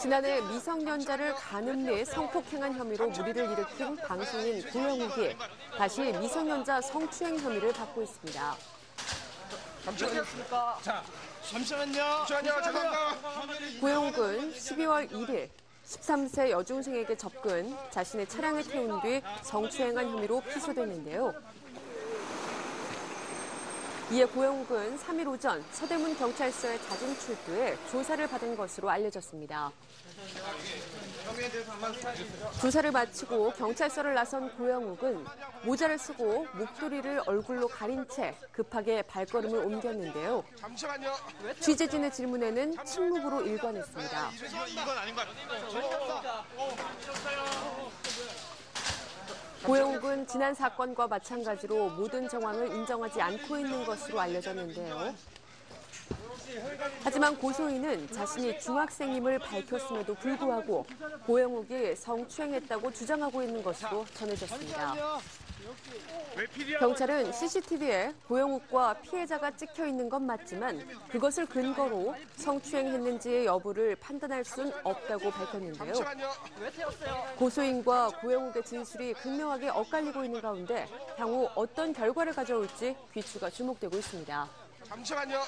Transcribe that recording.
지난해 미성년자를 간음 내 성폭행한 혐의로 무리를 일으킨 방송인 고영욱이 다시 미성년자 성추행 혐의를 받고 있습니다. 잠시만요. 자, 잠시만요. 잠시만요. 죄송합니다. 고영욱은 12월 1일 13세 여중생에게 접근, 자신의 차량에 태운 뒤 성추행한 혐의로 피소됐는데요. 이에 고영욱은 3일 오전 서대문 경찰서에 자진 출두해 조사를 받은 것으로 알려졌습니다. 조사를 마치고 경찰서를 나선 고영욱은 모자를 쓰고 목도리를 얼굴로 가린 채 급하게 발걸음을 옮겼는데요. 취재진의 질문에는 침묵으로 일관했습니다. 고영욱은 지난 사건과 마찬가지로 모든 정황을 인정하지 않고 있는 것으로 알려졌는데요. 하지만 고소인은 자신이 중학생임을 밝혔음에도 불구하고 고영욱이 성추행했다고 주장하고 있는 것으로 전해졌습니다. 경찰은 CCTV에 고영욱과 피해자가 찍혀 있는 건 맞지만 그것을 근거로 성추행했는지의 여부를 판단할 순 없다고 밝혔는데요. 고소인과 고영욱의 진술이 극명하게 엇갈리고 있는 가운데 향후 어떤 결과를 가져올지 귀추가 주목되고 있습니다. 잠시만요.